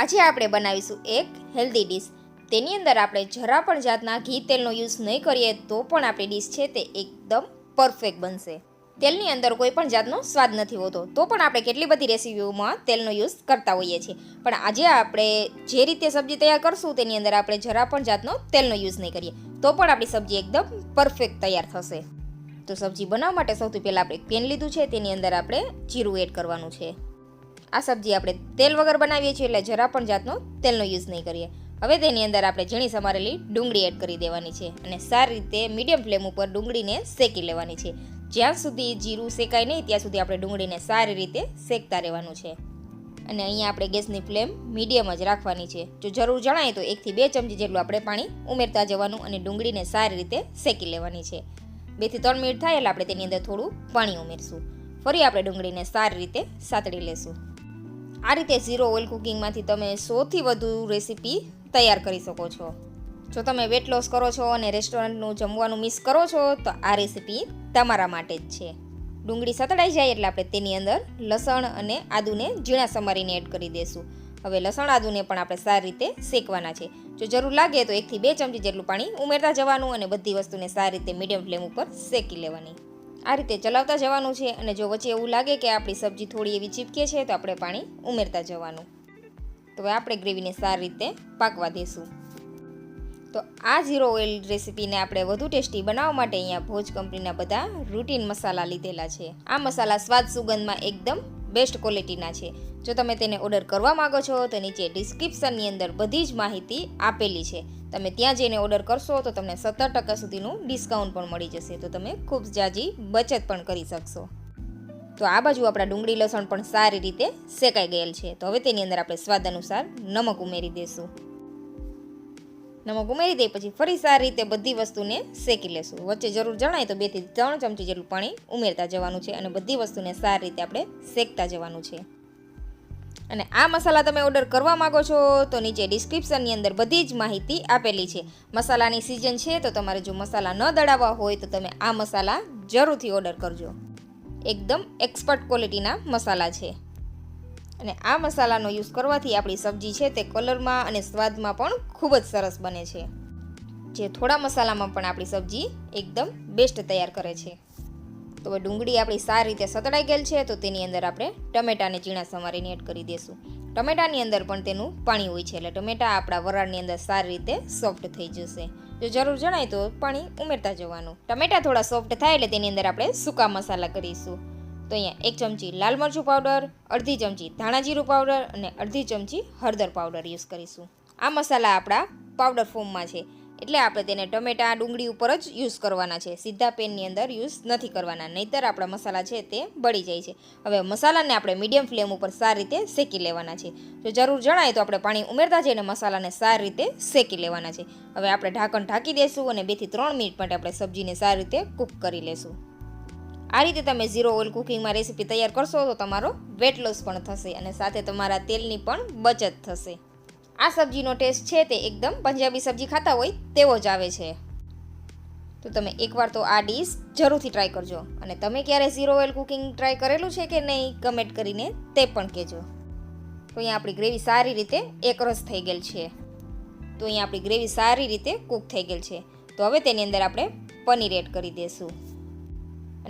આજે આપણે બનાવીશું એક હેલ્ધી ડીશ તેની અંદર આપણે જરા પણ જાતના ઘી તેલનો યુઝ નહીં કરીએ તો પણ આપણી ડીશ છે તે એકદમ પરફેક્ટ બનશે. તેલની અંદર કોઈ પણ જાતનો સ્વાદ નથી હોતો, તો પણ આપણે કેટલી બધી રેસીપીઓમાં તેલનો યુઝ કરતા હોઈએ છીએ. પણ આજે આપણે જે રીતે સબ્જી તૈયાર કરશું તેની અંદર આપણે જરા પણ જાતનો તેલનો યુઝ નહીં કરીએ, તો પણ આપણી સબ્જી એકદમ પરફેક્ટ તૈયાર થશે. તો સબ્જી બનાવવા માટે સૌથી પહેલાં આપણે પેન લીધું છે, તેની અંદર આપણે જીરું એડ કરવાનું છે. આ સબ્જી આપણે તેલ વગર બનાવીએ છીએ એટલે જરા પણ જાતનો તેલનો યુઝ નહીં કરીએ. હવે તેની અંદર આપણે ઝીણી સમારેલી ડુંગળી એડ કરી દેવાની છે અને સારી રીતે મીડિયમ ફ્લેમ ઉપર ડુંગળીને શેકી લેવાની છે. જ્યાં સુધી જીરું શેકાય નહીં, ત્યાં સુધી આપણે ડુંગળીને સારી રીતે શેકતા રહેવાનું છે. અને અહીંયા આપણે ગેસની ફ્લેમ મીડિયમ જ રાખવાની છે. જો જરૂર જણાય તો એકથી બે ચમચી જેટલું આપણે પાણી ઉમેરતા જવાનું અને ડુંગળીને સારી રીતે શેકી લેવાની છે. બેથી ત્રણ મિનિટ થાય એટલે આપણે તેની અંદર થોડું પાણી ઉમેરશું. ફરી આપણે ડુંગળીને સારી રીતે સાતડી લેશું. આ રીતે ઝીરો ઓઇલ કુકિંગમાંથી તમે સૌથી વધુ રેસીપી તૈયાર કરી શકો છો. જો તમે વેટ લોસ કરો છો અને રેસ્ટોરન્ટનું જમવાનું મિસ કરો છો, તો આ રેસીપી તમારા માટે જ છે. ડુંગળી સતડાઈ જાય એટલે આપણે તેની અંદર લસણ અને આદુને ઝીણા સમારીને એડ કરી દઈશું હવે લસણ આદુને પણ આપણે સારી રીતે શેકવાના છે. જો જરૂર લાગે તો એકથી બે ચમચી જેટલું પાણી ઉમેરતા જવાનું અને બધી વસ્તુને સારી રીતે મીડિયમ ફ્લેમ ઉપર શેકી લેવાની. આ રીતે ચલાવતા જવાનું છે અને જો વચ્ચે એવું લાગે કે આપણી સબ્જી થોડી એવી ચીપકે છે, તો આપણે પાણી ઉમેરતા જવાનું. તો હવે આપણે ગ્રેવીને સારી રીતે પાકવા દઈશું તો આ ઝીરો ઓઇલ રેસીપીને આપણે વધુ ટેસ્ટી બનાવવા માટે અહીંયા ભોજ કંપનીના બધા રૂટીન મસાલા લીધેલા છે. આ મસાલા સ્વાદ સુગંધમાં એકદમ બેસ્ટ ક્વોલિટીના છે. જો તમે તેને ઓર્ડર કરવા માંગો છો, તો નીચે ડિસ્ક્રિપ્શનની અંદર બધી જ માહિતી આપેલી છે. તમે ત્યાં જઈને ઓર્ડર કરશો તો તમને સત્તર ટકા સુધીનું ડિસ્કાઉન્ટ પણ મળી જશે. તો તમે ખૂબ જાજી બચત પણ કરી શકશો. તો આ બાજુ આપણા ડુંગળી લસણ પણ સારી રીતે શેકાઈ ગયેલ છે. તો હવે તેની અંદર આપણે સ્વાદ અનુસાર નમક ઉમેરી દઈશું નમક ઉમેરી દઈ પછી ફરી સારી રીતે બધી વસ્તુને શેકી લેશું. વચ્ચે જરૂર જણાય તો બેથી ત્રણ ચમચી જેટલું પાણી ઉમેરતા જવાનું છે અને બધી વસ્તુને સારી રીતે આપણે શેકતા જવાનું છે. અને આ મસાલા તમે ઓર્ડર કરવા માંગો છો તો નીચે ડિસ્ક્રિપ્શનની અંદર બધી જ માહિતી આપેલી છે. મસાલાની સિઝન છે તો તમારે જો મસાલા ન દળાવવા હોય તો તમે આ મસાલા જરૂરથી ઓર્ડર કરજો. એકદમ એક્સપર્ટ ક્વોલિટીના મસાલા છે. અને આ મસાલાનો યુઝ કરવાથી આપણી સબ્જી છે તે કલરમાં અને સ્વાદમાં પણ ખૂબ જ સરસ બને છે. જે થોડા મસાલામાં પણ આપણી સબ્જી એકદમ બેસ્ટ તૈયાર કરે છે. તો હવે ડુંગળી આપણી સારી રીતે સતળાઈ ગયેલ છે, તો તેની અંદર આપણે ટમેટાને ઝીણા સમારીને એડ કરી દઈશું ટમેટાની અંદર પણ તેનું પાણી હોય છે, એટલે ટમેટા આપણા વરાળની અંદર સારી રીતે સોફ્ટ થઈ જશે. જો જરૂર જણાય તો પાણી ઉમેરતા જવાનું. ટમેટા થોડા સોફ્ટ થાય એટલે તેની અંદર આપણે સૂકા મસાલા કરીશું. તો અહીંયા એક ચમચી લાલ મરચું પાવડર, અડધી ચમચી ધાણા જીરું પાવડર અને અડધી ચમચી હળદર પાવડર યુઝ કરીશું. આ મસાલા આપણા પાવડર ફોર્મમાં છે. એટલે આપણે તેને ટમેટા, ડુંગળી ઉપર જ યુઝ કરવાના છે. સીધા પેનની અંદર યુઝ નથી કરવાના, નહીતર આપણા મસાલા છે તે બળી જાય છે. હવે મસાલાને આપણે મીડિયમ ફ્લેમ ઉપર સારી રીતે શેકી લેવાના છે. જો જરૂર જણાય તો આપણે પાણી ઉમેરતા જઈને મસાલાને સારી રીતે શેકી લેવાના છે. હવે આપણે ઢાંકણ ઢાંકી દઈશું અને બેથી ત્રણ મિનિટ માટે આપણે સબ્જીને સારી રીતે કૂક કરી લેશું. આ રીતે તમે ઝીરો ઓઇલ કુકિંગમાં રેસીપી તૈયાર કરશો તો તમારો વેટ લોસ પણ થશે અને સાથે તમારા તેલની પણ બચત થશે. આ સબ્જીનો ટેસ્ટ છે તે એકદમ પંજાબી સબ્જી ખાતા હોય તેવો જ આવે છે. તો તમે એકવાર તો આ ડીશ જરૂરથી ટ્રાય કરજો અને તમે ક્યારે ઝીરો ઓઇલ કુકિંગ ટ્રાય કરેલું છે કે નહીં કમેન્ટ કરીને તે પણ કહેજો. તો અહીંયા આપણી ગ્રેવી સારી રીતે એકરસ થઈ ગયેલ છે. તો અહીંયા આપણી ગ્રેવી સારી રીતે કૂક થઈ ગયેલ છે. તો હવે તેની અંદર આપણે પનીર એડ કરી દઈશું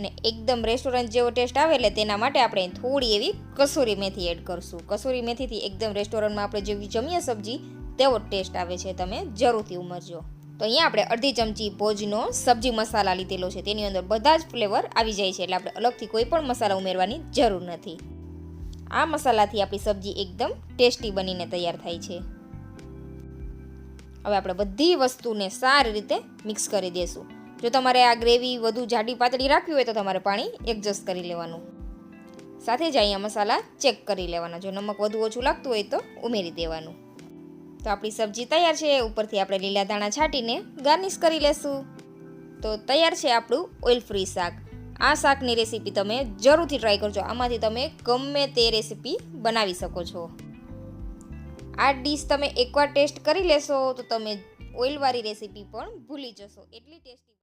અને એકદમ રેસ્ટોરન્ટ જેવો ટેસ્ટ આવે એટલે તેના માટે આપણે થોડી એવી કસૂરી મેથી એડ કરશું. કસૂરી મેથીથી એકદમ રેસ્ટોરન્ટમાં આપણે જેવી જમીએ સબ્જી, તેવો ટેસ્ટ આવે છે. તમે જરૂરથી ઉમરજો. તો અહીંયા આપણે અડધી ચમચી ભોજનો સબ્જી મસાલા લીધેલો છે. તેની અંદર બધા જ ફ્લેવર આવી જાય છે એટલે આપણે અલગથી કોઈ પણ મસાલા ઉમેરવાની જરૂર નથી. આ મસાલાથી આપણી સબ્જી એકદમ ટેસ્ટી બનીને તૈયાર થાય છે. હવે આપણે બધી વસ્તુને સારી રીતે મિક્સ કરી દઈશું જો તમારે આ ગ્રેવી વધુ જાડી પાતળી રાખવી હોય તો તમારે પાણી એડજસ્ટ કરી લેવાનું. સાથે જ અહીંયા મસાલા ચેક કરી લેવાના. જો નમક વધુ ઓછું લાગતું હોય તો ઉમેરી દેવાનું. તો આપણી સબ્જી તૈયાર છે. ઉપરથી આપણે લીલા દાણા છાંટીને ગાર્નિશ કરી લેશું. તો તૈયાર છે આપણું ઓઇલ ફ્રી શાક. આ શાકની રેસીપી તમે જરૂરથી ટ્રાય કરજો. આમાંથી તમે ગમે તે રેસીપી બનાવી શકો છો. આ ડીશ તમે એકવાર ટેસ્ટ કરી લેશો તો તમે ઓઇલવાળી રેસીપી પણ ભૂલી જશો. એટલી ટેસ્ટી